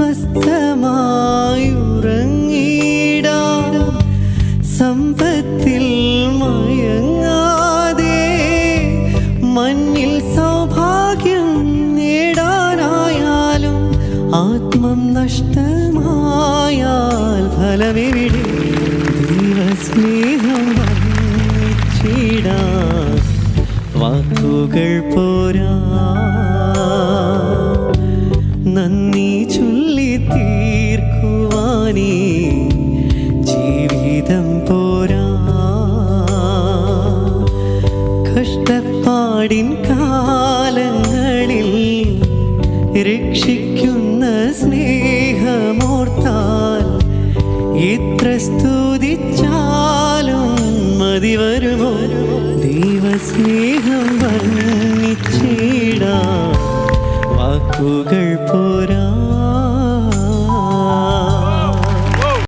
സ്വസ്ഥമായി ഉറങ്ങിടാം. സമ്പത്തിൽ മയങ്ങാതെ മണ്ണിൽ സൗഭാഗ്യം നേടാനായാലും ആത്മം നഷ്ടമായാൽ ഫലമെവിടെ? ദൈവസ്നേഹം വർണിച്ചിടാം വാക്കുകൾ പോരാ. കഷ്ടപ്പാടിൻ കാലങ്ങളിൽ രക്ഷിക്കുന്ന സ്നേഹമോർത്താൽ എത്ര സ്തുതിച്ചാലും മതി വരുമോ? ദൈവസ്നേഹം വർണിച്ചിടാ. വാക്കുകൾ പോരാ.